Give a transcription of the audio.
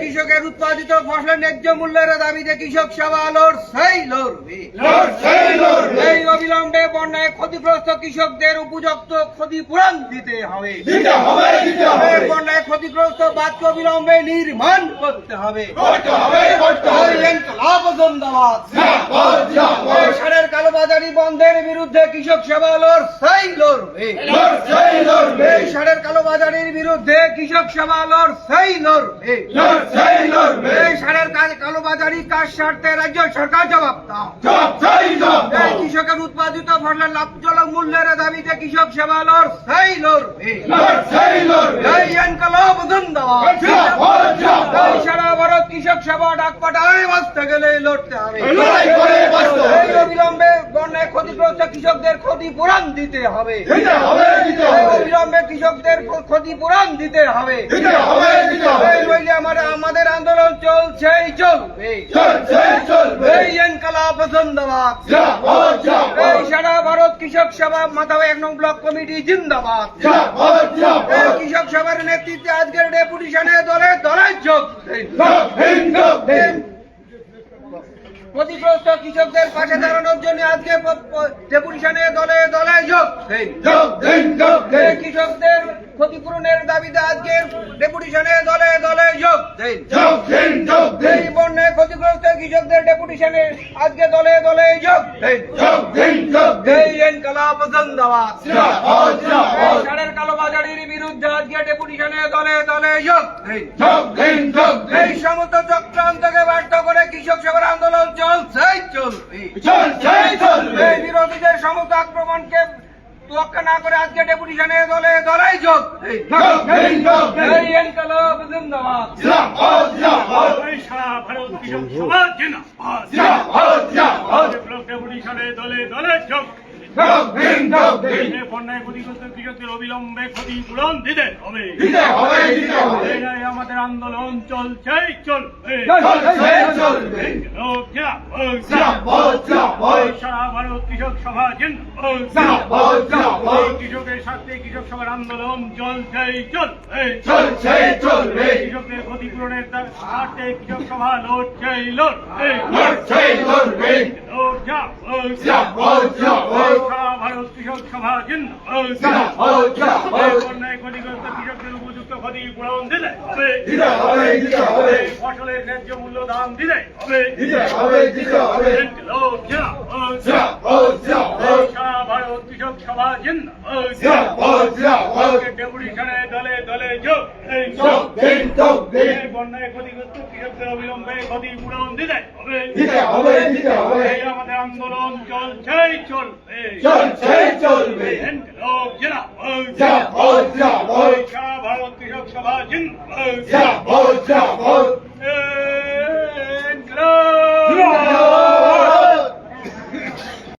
কৃষকের উৎপাদিত ফসলের ন্যায্য মূল্যের দাবিতে কৃষক সভা লড়ছেই লড়বে এই অবিলম্বে বন্যায় ক্ষতিগ্রস্ত কৃষকদের উপযুক্ত ক্ষতিপূরণ দিতে হবে। বন্যায় ক্ষতিগ্রস্ত বাদকে অবিলম্বে নির্মাণ করতে হবে। সারের কালোবাজারি বন্ধের বিরুদ্ধে কৃষক সভা লড়ছেই লড়বে লড়বে বিরুদ্ধে কৃষক সভা লড়ছেই লড়বে লড়বে সারের কাজ কালোবাজারি কাজ স্বার্থে রাজ্য সরকার জবাব দাও। জব চাই জব এই কৃষকের উৎপাদিত ফসলের লাভজনক মূল্যের দাবিতে কৃষক লড়ছেই লড়বে ইনকলাব জিন্দাবাদ জিন্দাবাদ। এই। সারা ভারত কৃষক সেবা ডাক পাঠায় বাঁচতে গেলে লড়তে হবে। লড়াই বন্যায় ক্ষতিগ্রস্ত কৃষকদের ক্ষতিপূরণ দিতে হবে। অবিলম্বে কৃষকদের ক্ষতিপূরণ দিতে হবে। নইলে আমাদের আমাদের আন্দোলন চলছেই চলবে। এই। এই সারা ভারত কৃষক সভা মাথাও এক নং ব্লক কমিটি জিন্দাবাদ। কৃষক সভার নেতৃত্বে আজকের ডেপুটেশনে দলে দলে যোগ ডেপুটেশনে দলে দলে যোগ। দিন। কৃষকদের ক্ষতিপূরণের দাবিতে আজকে ডেপুটেশনে দলে দলে যোগ। দিন এই বন্যায় ক্ষতিগ্রস্ত কৃষকদের ডেপুটেশনে আজকে দলে দলে যোগ। দিন ইনকলাব জিন্দাবাদ সারের কালোবাজারির বিরুদ্ধে আজকে ডেপুটেশনে দলে দলে যোগ। দিন আক্রমণকে তোয়াক্কা না করে আজকে ডেপুটেশনে দলে দলাই যোগ। সারা ভারত কৃষক সভা ডেপুটেশনে দলে দলে যোগ। অবিলম্বে ক্ষতিপূরণ দিতে হবে। আমাদের আন্দোলন চলবে। এই সারা ভারত কৃষক সভা কৃষকের স্বার্থে কৃষক সভার আন্দোলন চলছেই চলবে। চলছেই চলবে। কৃষকদের ক্ষতিপূরণের স্বার্থে কৃষক সভা লড়ছেই লড়বে। লড়ছেই লড়বে। লোক জিন্দাবাদ। জিন্দাবাদ, জিন্দাবাদ। কৃষক সভা। বন্যায় ক্ষতিগ্রস্ত কৃষকদের উপযুক্ত ক্ষতিপূরণ দিলে। ফসলের ন্যায্য মূল্য দাম দিলে। ভারত কৃষক সভা। ডেপুটেশনে দলে দলে যোগ বন্যায় ক্ষতিগ্রস্ত কৃষকদের অবিলম্বে ক্ষতিপূরণ হবে। দিতে হবে দিতে হবে। আমাদের আন্দোলন চলছে চলবে। চলছে চলবে। ভারত কৃষক সভা জিন্দাবাদ।